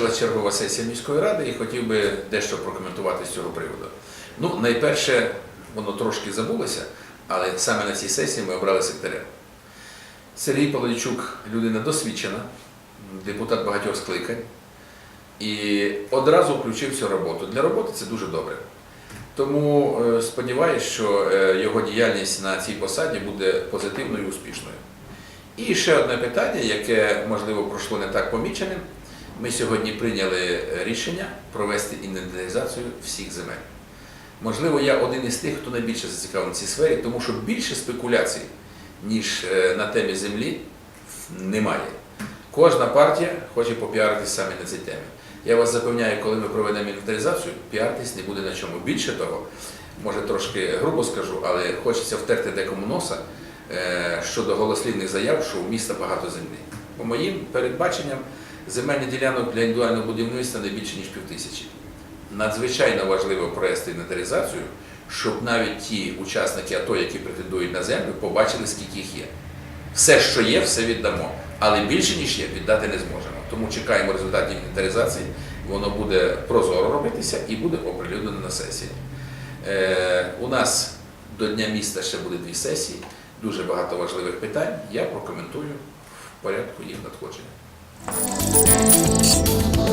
позачергова сесія міської ради і хотів би дещо прокоментувати з цього приводу. Ну, найперше, воно трошки забулося, але саме на цій сесії ми обрали секретаря. Сергій Павловичук людина досвідчена, депутат багатьох скликань, і одразу включився в роботу. Для роботи це дуже добре. Тому е, сподіваюся, що е, його діяльність на цій посаді буде позитивною і успішною. І ще одне питання, яке можливо пройшло не так поміченим. Ми сьогодні прийняли рішення провести інвентаризацію всіх земель. Можливо, я один із тих, хто найбільше зацікавлений в цій сфері, тому що більше спекуляцій, ніж е, на темі землі, немає. Кожна партія хоче попіаритись саме на цій темі. Я вас запевняю, коли ми проведемо інвентаризацію, піаритись не буде на чому. Більше того, може трошки грубо скажу, але хочеться втерти декому носа е, щодо голослівних заяв, що у міста багато землі. По моїм передбаченням, земельних ділянок для індивідуального будівництва не більше ніж півтисячі. Надзвичайно важливо провести інвентаризацію, щоб навіть ті учасники АТО, які претендують на землю, побачили, скільки їх є. Все, що є, все віддамо. Але більше, ніж є, віддати не зможемо. Тому чекаємо результатів інвентаризації, воно буде прозоро робитися і буде оприлюднено на сесії. Е, у нас до Дня міста ще буде дві сесії, дуже багато важливих питань. Я прокоментую в порядку їх надходження. Música